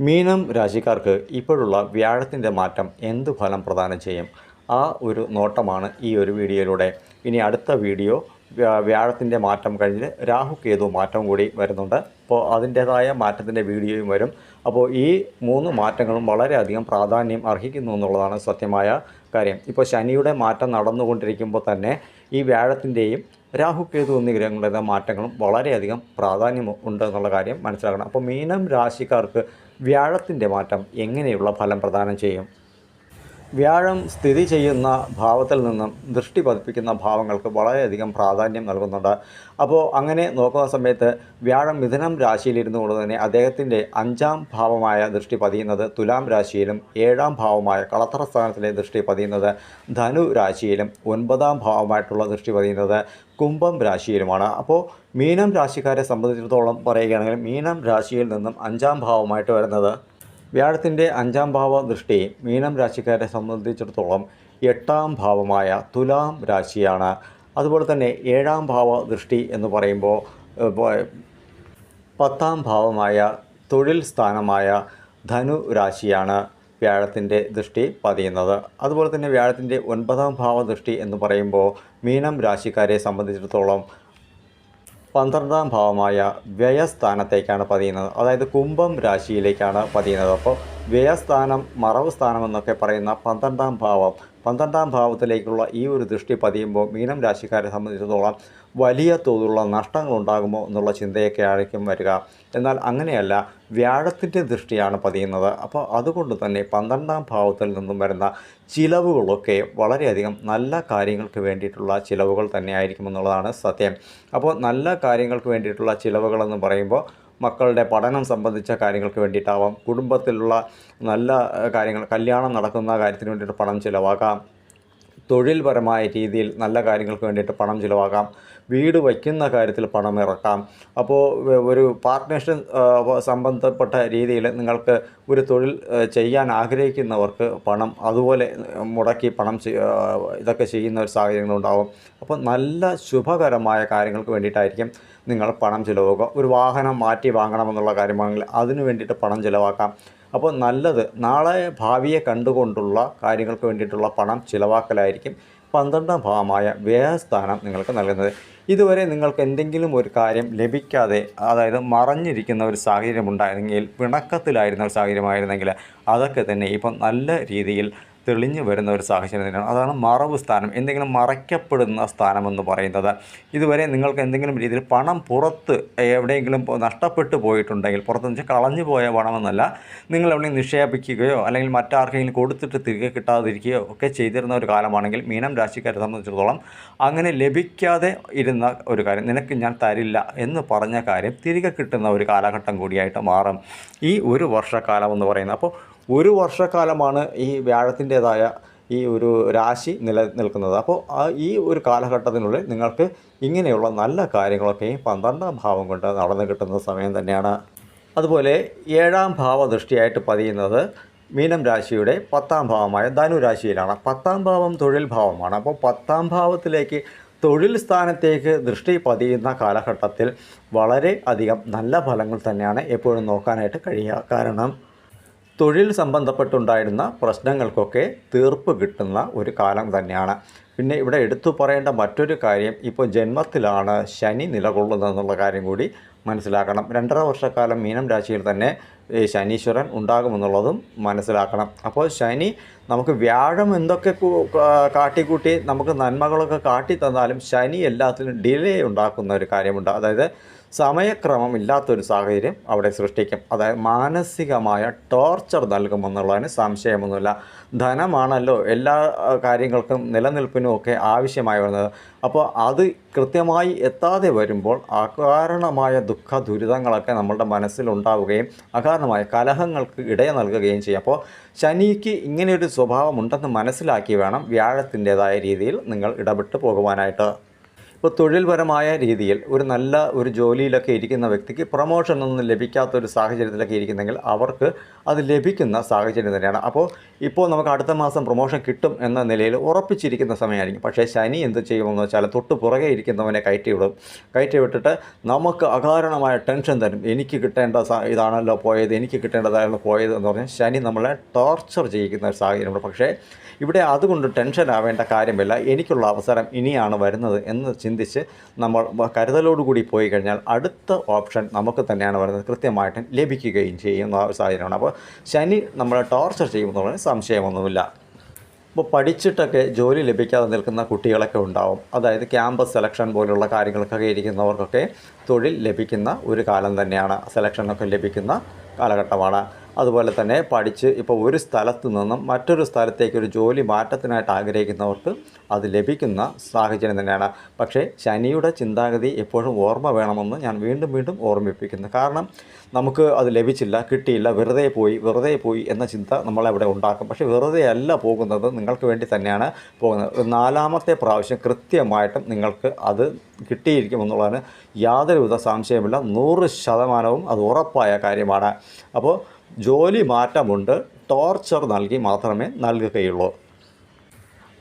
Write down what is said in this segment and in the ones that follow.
മീനം രാശിക്കാർക്ക് ഇപ്പോഴുള്ള വ്യാഴത്തിന്റെ മാറ്റം എന്ത് ഫലം പ്രദാനം ചെയ്യും? ആ ഒരു നോട്ടമാണ് ഈ ഒരു വീഡിയോയിലൂടെ. ഇനി അടുത്ത വീഡിയോ വ്യാ- വ്യാഴത്തിന്റെ മാറ്റം കഴിഞ്ഞ് രാഹു കേതു മാറ്റം കൂടി വരുന്നുണ്ട്. അപ്പോൾ അതിന്റേതായ മാറ്റത്തിന്റെ വീഡിയോയും വരും. അപ്പോൾ ഈ മൂന്ന് മാറ്റങ്ങളും വളരെയധികം പ്രാധാന്യം അർഹിക്കുന്നു എന്നുള്ളതാണ് സത്യമായ കാര്യം. ഇപ്പോൾ ശനിയുടെ മാറ്റം നടന്നുകൊണ്ടിരിക്കുമ്പോൾ തന്നെ ഈ വ്യാഴത്തിന്റെയും രാഹു കേതു എന്നീ ഗ്രഹങ്ങളുടെ മാറ്റങ്ങളും വളരെയധികം പ്രാധാന്യം ഉണ്ട് എന്നുള്ള കാര്യം മനസ്സിലാക്കണം. അപ്പോൾ മീനം രാശിക്കാർക്ക് വ്യാഴത്തിന്റെ മാറ്റം എങ്ങനെയുള്ള ഫലം പ്രദാനം ചെയ്യും? വ്യാഴം സ്ഥിതി ചെയ്യുന്ന ഭാവത്തിൽ നിന്നും ദൃഷ്ടി പതിപ്പിക്കുന്ന ഭാവങ്ങൾക്ക് വളരെയധികം പ്രാധാന്യം നൽകുന്നുണ്ട്. അപ്പോൾ അങ്ങനെ നോക്കുന്ന സമയത്ത് വ്യാഴം മിഥുനം രാശിയിലിരുന്നു കൊണ്ട് തന്നെ അദ്ദേഹത്തിന്റെ അഞ്ചാം ഭാവമായ ദൃഷ്ടി പതിയുന്നത് തുലാം രാശിയിലും ഏഴാം ഭാവമായ കളത്തറ സ്ഥാനത്തിലെ ദൃഷ്ടി പതിയുന്നത് ധനു രാശിയിലും ഒൻപതാം ഭാവമായിട്ടുള്ള ദൃഷ്ടി പതിയുന്നത് കുംഭം രാശിയിലുമാണ്. അപ്പോൾ മീനം രാശിക്കാരെ സംബന്ധിച്ചിടത്തോളം പറയുകയാണെങ്കിൽ മീനം രാശിയിൽ നിന്നും അഞ്ചാം ഭാവമായിട്ട് വരുന്നത് വ്യാഴത്തിന്റെ അഞ്ചാം ഭാവ ദൃഷ്ടി മീനം രാശിക്കാരെ സംബന്ധിച്ചിടത്തോളം എട്ടാം ഭാവമായ തുലാം രാശിയാണ്. അതുപോലെ തന്നെ ഏഴാം ഭാവ ദൃഷ്ടി എന്ന് പറയുമ്പോൾ പത്താം ഭാവമായ തൊഴിൽ സ്ഥാനമായ ധനു രാശിയാണ് വ്യാഴത്തിന്റെ ദൃഷ്ടി പതിയുന്നത്. അതുപോലെ തന്നെ വ്യാഴത്തിന്റെ ഒൻപതാം ഭാവ ദൃഷ്ടി എന്ന് പറയുമ്പോൾ മീനം രാശിക്കാരെ സംബന്ധിച്ചിടത്തോളം പന്ത്രണ്ടാം ഭാവമായ വ്യയസ്ഥാനത്തേക്കാണ് പതിയുന്നത്. അതായത് കുംഭം രാശിയിലേക്കാണ് പതിയുന്നത്. അപ്പോൾ വ്യയസ്ഥാനം മറവ് സ്ഥാനം എന്നൊക്കെ പറയുന്ന പന്ത്രണ്ടാം ഭാവം. പന്ത്രണ്ടാം ഭാവത്തിലേക്കുള്ള ഈ ഒരു ദൃഷ്ടി പതിയുമ്പോൾ മീനം രാശിക്കാരെ സംബന്ധിച്ചിടത്തോളം വലിയ തോതിലുള്ള നഷ്ടങ്ങൾ ഉണ്ടാകുമോ എന്നുള്ള ചിന്തയൊക്കെ ആയിരിക്കും വരിക. എന്നാൽ അങ്ങനെയല്ല വ്യാഴത്തിന്റെ ദൃഷ്ടിയാണ് പതിയുന്നത്. അപ്പോൾ അതുകൊണ്ട് തന്നെ പന്ത്രണ്ടാം ഭാവത്തിൽ നിന്നും വരുന്ന ചിലവുകളൊക്കെ വളരെയധികം നല്ല കാര്യങ്ങൾക്ക് വേണ്ടിയിട്ടുള്ള ചിലവുകൾ തന്നെയായിരിക്കും എന്നുള്ളതാണ് സത്യം. അപ്പോൾ നല്ല കാര്യങ്ങൾക്ക് വേണ്ടിയിട്ടുള്ള ചിലവുകളെന്ന് പറയുമ്പോൾ മക്കളുടെ പഠനം സംബന്ധിച്ച കാര്യങ്ങൾക്ക് വേണ്ടിയിട്ടാവാം. കുടുംബത്തിലുള്ള നല്ല കാര്യങ്ങൾ കല്യാണം നടക്കുന്ന കാര്യത്തിന് വേണ്ടിയിട്ട് പണം ചിലവാക്കാം. തൊഴിൽപരമായ രീതിയിൽ നല്ല കാര്യങ്ങൾക്ക് വേണ്ടിയിട്ട് പണം ചിലവാക്കാം. വീട് വയ്ക്കുന്ന കാര്യത്തിൽ പണം ഇറക്കാം. അപ്പോൾ ഒരു പാർട്ട്നർഷിപ്പ് സംബന്ധപ്പെട്ട രീതിയിൽ നിങ്ങൾക്ക് ഒരു തൊഴിൽ ചെയ്യാൻ ആഗ്രഹിക്കുന്നവർക്ക് പണം അതുപോലെ മുടക്കി പണം ഇതൊക്കെ ചെയ്യുന്ന ഒരു സാഹചര്യങ്ങളുണ്ടാവും. അപ്പോൾ നല്ല ശുഭകരമായ കാര്യങ്ങൾക്ക് വേണ്ടിയിട്ടായിരിക്കും. നിങ്ങൾ പണം ചിലവാക്കുക. ഒരു വാഹനം മാറ്റി വാങ്ങണമെന്നുള്ള കാര്യമാണെങ്കിൽ അതിന് വേണ്ടിയിട്ട് പണം ചിലവാക്കാം. അപ്പോൾ നല്ലത് നാളെ ഭാവിയെ കണ്ടുകൊണ്ടുള്ള കാര്യങ്ങൾക്ക് വേണ്ടിയിട്ടുള്ള പണം ചിലവാക്കലായിരിക്കും പന്ത്രണ്ടാം ഭാവമായ വ്യയസ്ഥാനം നിങ്ങൾക്ക് നൽകുന്നത്. ഇതുവരെ നിങ്ങൾക്ക് എന്തെങ്കിലും ഒരു കാര്യം ലഭിക്കാതെ അതായത് മറഞ്ഞിരിക്കുന്ന ഒരു സാഹചര്യം ഉണ്ടായിരുന്നെങ്കിൽ പിണക്കത്തിലായിരുന്ന ഒരു സാഹചര്യമായിരുന്നെങ്കിൽ അതൊക്കെ തന്നെ ഇപ്പം നല്ല രീതിയിൽ തെളിഞ്ഞു വരുന്ന ഒരു സാഹചര്യം തന്നെയാണ് അതാണ് മറവ് സ്ഥാനം എന്തെങ്കിലും മറയ്ക്കപ്പെടുന്ന സ്ഥാനമെന്ന് പറയുന്നത്. ഇതുവരെ നിങ്ങൾക്ക് എന്തെങ്കിലും രീതിയിൽ പണം പുറത്ത് എവിടെയെങ്കിലും നഷ്ടപ്പെട്ടു പോയിട്ടുണ്ടെങ്കിൽ പുറത്തു വെച്ചാൽ കളഞ്ഞു പോയ പണമെന്നല്ല നിങ്ങൾ എവിടെയെങ്കിലും നിക്ഷേപിക്കുകയോ അല്ലെങ്കിൽ മറ്റാർക്കെങ്കിലും കൊടുത്തിട്ട് തിരികെ കിട്ടാതിരിക്കുകയോ ഒക്കെ ചെയ്തിരുന്ന ഒരു കാലമാണെങ്കിൽ മീനം രാശിക്കാരെ സംബന്ധിച്ചിടത്തോളം അങ്ങനെ ലഭിക്കാതെ ഇരുന്ന ഒരു കാര്യം നിനക്ക് ഞാൻ തരില്ല എന്ന് പറഞ്ഞ കാര്യം തിരികെ കിട്ടുന്ന ഒരു കാലഘട്ടം കൂടിയായിട്ട് മാറും. ഈ ഒരു വർഷക്കാലം എന്ന് പറയുന്നത്. അപ്പോൾ ഒരു വർഷക്കാലമാണ് ഈ വ്യാഴത്തിന്റെതായ ഈ ഒരു രാശി നിലനിൽക്കുന്നത് അപ്പോൾ ഈ ഒരു കാലഘട്ടത്തിനുള്ളിൽ നിങ്ങൾക്ക് ഇങ്ങനെയുള്ള നല്ല കാര്യങ്ങളൊക്കെ പന്ത്രണ്ടാം ഭാവം കൊണ്ട് നടന്നു കിട്ടുന്ന സമയം തന്നെയാണ്. അതുപോലെ ഏഴാം ഭാവ ദൃഷ്ടിയായിട്ട് പതിയുന്നത് മീനം രാശിയുടെ പത്താം ഭാവമായ ധനുരാശിയിലാണ് പത്താം ഭാവം തൊഴിൽ ഭാവമാണ്. അപ്പോൾ പത്താം ഭാവത്തിലേക്ക് തൊഴിൽ സ്ഥാനത്തേക്ക് ദൃഷ്ടി പതിയുന്ന കാലഘട്ടത്തിൽ വളരെ അധികം നല്ല ഫലങ്ങൾ തന്നെയാണ് എപ്പോഴും നോക്കാനായിട്ട് കഴിയുക. കാരണം തൊഴിൽ സംബന്ധപ്പെട്ടുണ്ടായിരുന്ന പ്രശ്നങ്ങൾക്കൊക്കെ തീർപ്പ് കിട്ടുന്ന ഒരു കാലം തന്നെയാണ്. പിന്നെ ഇവിടെ എടുത്തു പറയേണ്ട മറ്റൊരു കാര്യം ഇപ്പോൾ ജന്മത്തിലാണ് ശനി നിലകൊള്ളുന്നതെന്നുള്ള കാര്യം കൂടി മനസ്സിലാക്കണം. രണ്ടര വർഷക്കാലം മീനം രാശിയിൽ തന്നെ ശനീശ്വരൻ ഉണ്ടാകുമെന്നുള്ളതും മനസ്സിലാക്കണം. അപ്പോൾ ശനി നമുക്ക് വ്യാഴം എന്തൊക്കെ കാട്ടിക്കൂട്ടി നമുക്ക് നന്മകളൊക്കെ കാട്ടി തന്നാലും ശനി എല്ലാത്തിനും ഡിലേ ഉണ്ടാക്കുന്ന ഒരു കാര്യമുണ്ട്. അതായത് സമയക്രമം ഇല്ലാത്തൊരു സാഹചര്യം അവിടെ സൃഷ്ടിക്കും. അതായത് മാനസികമായ ടോർച്ചർ നൽകുമെന്നുള്ളതിന് സംശയമൊന്നുമില്ല. ധനമാണല്ലോ എല്ലാ കാര്യങ്ങൾക്കും നിലനിൽപ്പിനും ഒക്കെ ആവശ്യമായി വരുന്നത്. അപ്പോൾ അത് കൃത്യമായി എത്താതെ വരുമ്പോൾ അകാരണമായ ദുഃഖ ദുരിതങ്ങളൊക്കെ നമ്മളുടെ മനസ്സിലുണ്ടാവുകയും അകാരണമായ കലഹങ്ങൾക്ക് ഇടയ നൽകുകയും ചെയ്യും. അപ്പോൾ ശനിക്ക് ഇങ്ങനെയൊരു സ്വഭാവം ഉണ്ടെന്ന് മനസ്സിലാക്കി വേണം വ്യാഴത്തിന്റേതായ രീതിയിൽ നിങ്ങൾ ഇടപെട്ട് പോകുവാനായിട്ട്. ഇപ്പോൾ തൊഴിൽപരമായ രീതിയിൽ ഒരു നല്ല ഒരു ജോലിയിലൊക്കെ ഇരിക്കുന്ന വ്യക്തിക്ക് പ്രൊമോഷൻ ഒന്നും ലഭിക്കാത്ത ഒരു സാഹചര്യത്തിലൊക്കെ ഇരിക്കുന്നെങ്കിൽ അവർക്ക് അത് ലഭിക്കുന്ന സാഹചര്യം തന്നെയാണ്. അപ്പോൾ ഇപ്പോൾ നമുക്ക് അടുത്ത മാസം പ്രൊമോഷൻ കിട്ടും എന്ന നിലയിൽ ഉറപ്പിച്ചിരിക്കുന്ന സമയമായിരിക്കും. പക്ഷേ ശനി എന്ത് ചെയ്യുമെന്ന് വെച്ചാൽ തൊട്ട് പുറകെ ഇരിക്കുന്നവനെ കയറ്റി വിടും. കയറ്റി വിട്ടിട്ട് നമുക്ക് അകാരണമായ ടെൻഷൻ തരും. എനിക്ക് കിട്ടേണ്ട ഇതാണല്ലോ പോയത് എനിക്ക് കിട്ടേണ്ടതാണല്ലോ പോയത് എന്ന് പറഞ്ഞാൽ ശനി നമ്മളെ ടോർച്ചർ ചെയ്യിക്കുന്ന ഒരു സാഹചര്യമുണ്ട്. പക്ഷേ ഇവിടെ അതുകൊണ്ട് ടെൻഷൻ ആവേണ്ട കാര്യമില്ല. എനിക്കുള്ള അവസരം ഇനിയാണ് വരുന്നത് എന്ന് ചിന്തിച്ച് നമ്മൾ കരുതലോടുകൂടി പോയി കഴിഞ്ഞാൽ അടുത്ത ഓപ്ഷൻ നമുക്ക് തന്നെയാണ് വരുന്നത് കൃത്യമായിട്ട് ലഭിക്കുകയും ചെയ്യുന്ന സാഹചര്യമാണ്. അപ്പോൾ ശനി നമ്മളെ ടോർച്ചർ ചെയ്യുമെന്നുള്ളതിന് സംശയമൊന്നുമില്ല. ഇപ്പോൾ പഠിച്ചിട്ടൊക്കെ ജോലി ലഭിക്കാതെ നിൽക്കുന്ന കുട്ടികളൊക്കെ ഉണ്ടാവും. അതായത് ക്യാമ്പസ് സെലക്ഷൻ പോലുള്ള കാര്യങ്ങൾക്കൊക്കെ ഇരിക്കുന്നവർക്കൊക്കെ തൊഴിൽ ലഭിക്കുന്ന ഒരു കാലം തന്നെയാണ്. സെലക്ഷനൊക്കെ ലഭിക്കുന്ന കാലഘട്ടമാണ്. അതുപോലെ തന്നെ പഠിച്ച് ഇപ്പോൾ ഒരു സ്ഥലത്ത് നിന്നും മറ്റൊരു സ്ഥലത്തേക്ക് ഒരു ജോലി മാറ്റത്തിനായിട്ട് ആഗ്രഹിക്കുന്നവർക്ക് അത് ലഭിക്കുന്ന സാഹചര്യം തന്നെയാണ്. പക്ഷേ ശനിയുടെ ചിന്താഗതി എപ്പോഴും ഓർമ്മ വേണമെന്ന് ഞാൻ വീണ്ടും വീണ്ടും ഓർമ്മിപ്പിക്കുന്നു. കാരണം നമുക്ക് അത് ലഭിച്ചില്ല കിട്ടിയില്ല വെറുതെ പോയി വെറുതെ പോയി എന്ന ചിന്ത നമ്മളവിടെ ഉണ്ടാക്കും. പക്ഷേ വെറുതെ അല്ല പോകുന്നത് നിങ്ങൾക്ക് വേണ്ടി തന്നെയാണ് പോകുന്നത്. നാലാമത്തെ പ്രാവശ്യം കൃത്യമായിട്ടും നിങ്ങൾക്ക് അത് കിട്ടിയിരിക്കും കിട്ടിയിരിക്കുമെന്നുള്ളതിന് യാതൊരുവിധ സംശയമില്ല നൂറ് ശതമാനവും അത് ഉറപ്പായ കാര്യമാണ്. അപ്പോൾ ജോലി മാറ്റമുണ്ട് ടോർച്ചർ നൽകി മാത്രമേ നൽകുകയുള്ളൂ.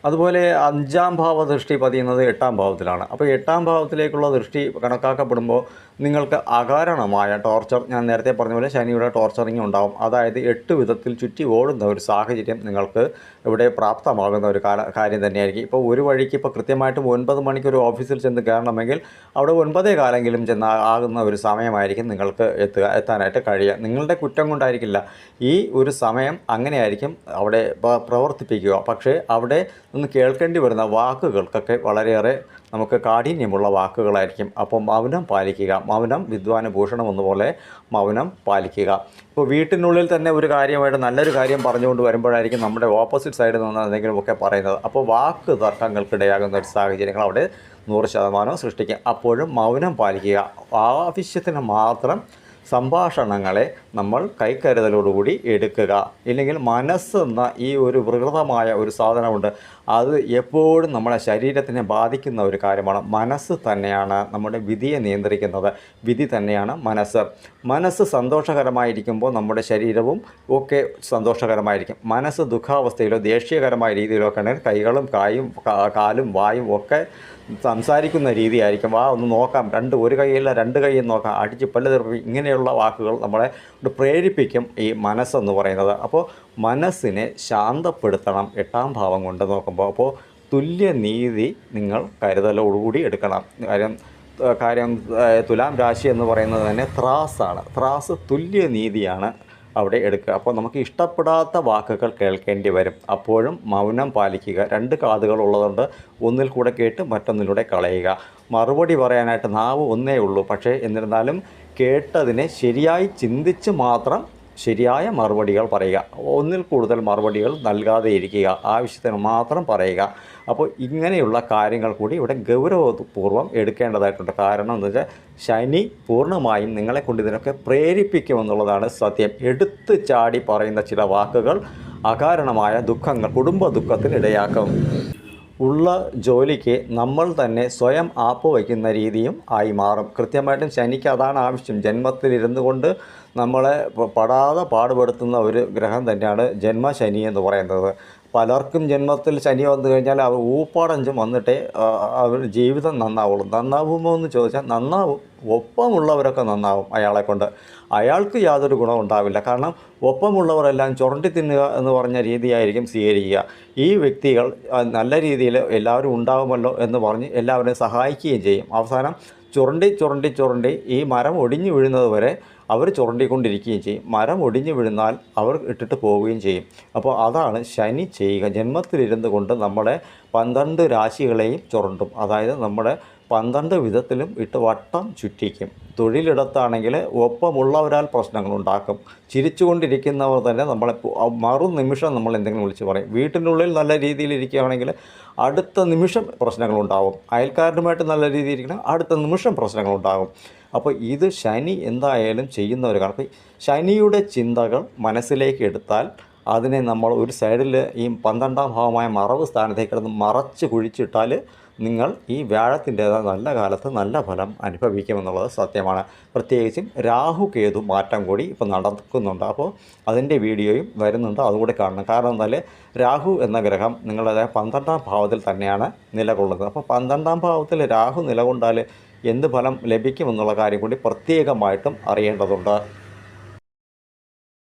അതുപോലെ അഞ്ചാം ഭാവ ദൃഷ്ടി പതിയുന്നത് എട്ടാം ഭാവത്തിലാണ്. അപ്പോൾ എട്ടാം ഭാവത്തിലേക്കുള്ള ദൃഷ്ടി കണക്കാക്കപ്പെടുമ്പോൾ നിങ്ങൾക്ക് അകാരണമായ ടോർച്ചർ ഞാൻ നേരത്തെ പറഞ്ഞ പോലെ ശനിയുടെ ടോർച്ചറിങ് ഉണ്ടാവും. അതായത് എട്ട് വിധത്തിൽ ചുറ്റി ഓടുന്ന ഒരു സാഹചര്യം നിങ്ങൾക്ക് ഇവിടെ പ്രാപ്തമാകുന്ന ഒരു കാര്യം തന്നെയായിരിക്കും. ഇപ്പോൾ ഒരു വഴിക്ക് ഇപ്പോൾ കൃത്യമായിട്ട് ഒൻപത് മണിക്ക് ഒരു ഓഫീസിൽ ചെന്ന് കയറണമെങ്കിൽ അവിടെ ഒൻപതേ കാലെങ്കിലും ചെന്ന് ആകുന്ന ഒരു സമയമായിരിക്കും നിങ്ങൾക്ക് എത്തുക എത്താനായിട്ട് കഴിയുക. നിങ്ങളുടെ കുറ്റം കൊണ്ടായിരിക്കില്ല. ഈ ഒരു സമയം അങ്ങനെയായിരിക്കും അവിടെ പ്രവർത്തിപ്പിക്കുക. പക്ഷേ അവിടെ നിന്ന് കേൾക്കേണ്ടി വരുന്ന വാക്കുകൾക്കൊക്കെ വളരെയേറെ നമുക്ക് കാഠിന്യമുള്ള വാക്കുകളായിരിക്കും. അപ്പോൾ മൗനം പാലിക്കുക മൗനം വിദ്വാന ഭൂഷണം എന്നപോലെ മൗനം പാലിക്കുക. ഇപ്പോൾ വീട്ടിനുള്ളിൽ തന്നെ ഒരു കാര്യമായിട്ട് നല്ലൊരു കാര്യം പറഞ്ഞുകൊണ്ട് വരുമ്പോഴായിരിക്കും നമ്മുടെ ഓപ്പോസിറ്റ് സൈഡിൽ നിന്ന് എന്തെങ്കിലുമൊക്കെ പറയുന്നത്. അപ്പോൾ വാക്ക് തർക്കങ്ങൾക്കിടയാകുന്ന ഒരു സാഹചര്യങ്ങൾ അവിടെ നൂറ് ശതമാനം സൃഷ്ടിക്കുക അപ്പോഴും മൗനം പാലിക്കുക. ആവശ്യത്തിന് മാത്രം സംഭാഷണങ്ങളെ നമ്മൾ കൈക്കരുതലോടുകൂടി എടുക്കുക. ഇല്ലെങ്കിൽ മനസ്സെന്ന ഈ ഒരു വികൃതമായ ഒരു സാധനമുണ്ട്. അത് എപ്പോഴും നമ്മുടെ ശരീരത്തിനെ ബാധിക്കുന്ന ഒരു കാര്യമാണ്. മനസ്സ് തന്നെയാണ് നമ്മുടെ വിധിയെ നിയന്ത്രിക്കുന്നത്. വിധി തന്നെയാണ് മനസ്സ്. മനസ്സ് സന്തോഷകരമായിരിക്കുമ്പോൾ നമ്മുടെ ശരീരവും ഒക്കെ സന്തോഷകരമായിരിക്കും. മനസ്സ് ദുഃഖാവസ്ഥയിലോ ദേഷ്യകരമായ രീതിയിലോ ഒക്കെ ഉണ്ടെങ്കിൽ കൈകളും കായും കാലും വായും ഒക്കെ സംസാരിക്കുന്ന രീതിയായിരിക്കും. ആ ഒന്ന് നോക്കാം. രണ്ട് ഒരു കൈയില്ല രണ്ട് കൈയും നോക്കാം. അടിച്ച് പല്ല് തെറിപ്പിക്കും. ഇങ്ങനെയുള്ള വാക്കുകൾ നമ്മളെ പ്രേരിപ്പിക്കും ഈ മനസ്സെന്ന് പറയുന്നത്. അപ്പോൾ മനസ്സിനെ ശാന്തപ്പെടുത്തണം. എട്ടാം ഭാവം കൊണ്ട് നോക്കുമ്പോൾ അപ്പോൾ തുല്യനീതി നിങ്ങൾ കരുതലോടുകൂടി എടുക്കണം. കാര്യം കാര്യം തുലാം രാശി എന്ന് പറയുന്നത് തന്നെ ത്രാസാണ്. ത്രാസ് തുല്യനീതിയാണ് അവിടെ എടുക്കുക. അപ്പോൾ നമുക്ക് ഇഷ്ടപ്പെടാത്ത വാക്കുകൾ കേൾക്കേണ്ടി വരും. അപ്പോഴും മൗനം പാലിക്കുക. രണ്ട് കാതുകൾ ഉള്ളതുകൊണ്ട് ഒന്നിൽ കൂടെ കേട്ട് മറ്റൊന്നിലൂടെ കളയുക. മറുപടി പറയാനായിട്ട് നാവ് ഒന്നേ ഉള്ളൂ. പക്ഷേ എന്നിരുന്നാലും കേട്ടതിനെ ശരിയായി ചിന്തിച്ച് മാത്രം ശരിയായ മറുപടികൾ പറയുക. ഒന്നിൽ കൂടുതൽ മറുപടികൾ നൽകാതെ ഇരിക്കുക. ആവശ്യത്തിന് മാത്രം പറയുക. അപ്പോൾ ഇങ്ങനെയുള്ള കാര്യങ്ങൾ കൂടി ഇവിടെ ഗൗരവപൂർവം എടുക്കേണ്ടതായിട്ടുണ്ട്. കാരണം എന്ന് വെച്ചാൽ ശനി പൂർണമായും നിങ്ങളെ കൊണ്ട് ഇതിനൊക്കെ പ്രേരിപ്പിക്കുമെന്നുള്ളതാണ് സത്യം. എടുത്തു ചാടി പറയുന്ന ചില വാക്കുകൾ അകാരണമായ ദുഃഖങ്ങൾ കുടുംബ ദുഃഖത്തിന് ഇടയാക്കും ഉള്ള ജോലിക്ക് നമ്മൾ തന്നെ സ്വയം ആപ്പ് വയ്ക്കുന്ന രീതിയും ആയി മാറും. കൃത്യമായിട്ടും ശനിക്ക് അതാണ് ആവശ്യം. ജന്മത്തിലിരുന്നു കൊണ്ട് നമ്മളെ പടാതെ പാടുപെടുത്തുന്ന ഒരു ഗ്രഹം തന്നെയാണ് ജന്മശനി എന്ന് പറയുന്നത്. പലർക്കും ജന്മത്തിൽ ശനി വന്നു കഴിഞ്ഞാൽ അവർ ഊപ്പാടഞ്ചും വന്നിട്ടേ അവർ ജീവിതം നന്നാവുള്ളൂ. നന്നാവുമോ എന്ന് ചോദിച്ചാൽ നന്നാവും. ഒപ്പമുള്ളവരൊക്കെ നന്നാവും അയാളെ കൊണ്ട് അയാൾക്ക് യാതൊരു ഗുണവും ഉണ്ടാവില്ല. കാരണം ഒപ്പമുള്ളവരെല്ലാം ചുരണ്ടി തിന്നുക എന്ന് പറഞ്ഞ രീതിയായിരിക്കും സ്വീകരിക്കുക. ഈ വ്യക്തികൾ നല്ല രീതിയിൽ എല്ലാവരും ഉണ്ടാവുമല്ലോ എന്ന് പറഞ്ഞ് എല്ലാവരെയും സഹായിക്കുകയും ചെയ്യും. അവസാനം ചുരണ്ടി ചുരണ്ടി ചുരണ്ടി ഈ മരം ഒടിഞ്ഞു വീഴുന്നത് വരെ അവർ ചുരണ്ടിക്കൊണ്ടിരിക്കുകയും ചെയ്യും. മരം ഒടിഞ്ഞു വീഴുന്നാൽ അവർ ഇട്ടിട്ട് പോവുകയും ചെയ്യും. അപ്പോൾ അതാണ് ശനി ചെയ്യുക. ജന്മത്തിലിരുന്നു കൊണ്ട് നമ്മുടെ പന്ത്രണ്ട് രാശികളെയും ചുരണ്ടും. അതായത് നമ്മുടെ പന്ത്രണ്ട് വിധത്തിലും ഇട്ട് വട്ടം ചുറ്റിക്കും. തൊഴിലിടത്താണെങ്കിൽ ഒപ്പമുള്ളവരാൽ പ്രശ്നങ്ങളുണ്ടാക്കും. ചിരിച്ചുകൊണ്ടിരിക്കുന്നവർ തന്നെ നമ്മളെ മറു നിമിഷം നമ്മൾ എന്തെങ്കിലും വിളിച്ച് പറയും. വീട്ടിനുള്ളിൽ നല്ല രീതിയിൽ ഇരിക്കുകയാണെങ്കിൽ അടുത്ത നിമിഷം പ്രശ്നങ്ങളുണ്ടാവും. അയൽക്കാരനുമായിട്ട് നല്ല രീതിയിൽ ഇരിക്കണം അടുത്ത നിമിഷം പ്രശ്നങ്ങളുണ്ടാകും. അപ്പോൾ ഇത് ശനി എന്തായാലും ചെയ്യുന്ന ഒരു കാരണം ശനിയുടെ ചിന്തകൾ മനസ്സിലേക്ക് എടുത്താൽ അതിനെ നമ്മൾ ഒരു സൈഡിൽ ഈ പന്ത്രണ്ടാം ഭാവമായ മറവ് സ്ഥാനത്തേക്ക് കിടന്ന് മറച്ച് കുഴിച്ചിട്ടാൽ നിങ്ങൾ ഈ വ്യാഴത്തിന്റേതായ നല്ല കാലത്ത് നല്ല ഫലം അനുഭവിക്കുമെന്നുള്ളത് സത്യമാണ്. പ്രത്യേകിച്ചും രാഹു കേതു മാറ്റം കൂടി ഇപ്പോൾ നടക്കുന്നുണ്ട്. അപ്പോൾ അതിന്റെ വീഡിയോയും വരുന്നുണ്ട്. അതുകൂടി കാണണം. കാരണം എന്നാൽ രാഹു എന്ന ഗ്രഹം നിങ്ങളുടെ പന്ത്രണ്ടാം ഭാവത്തിൽ തന്നെയാണ് നിലകൊള്ളുന്നത്. അപ്പോൾ പന്ത്രണ്ടാം ഭാവത്തിൽ രാഹു നിലകൊണ്ടാൽ എന്ത് ഫലം ലഭിക്കുമെന്നുള്ള കാര്യം കൂടി പ്രത്യേകമായിട്ടും അറിയേണ്ടതുണ്ട്.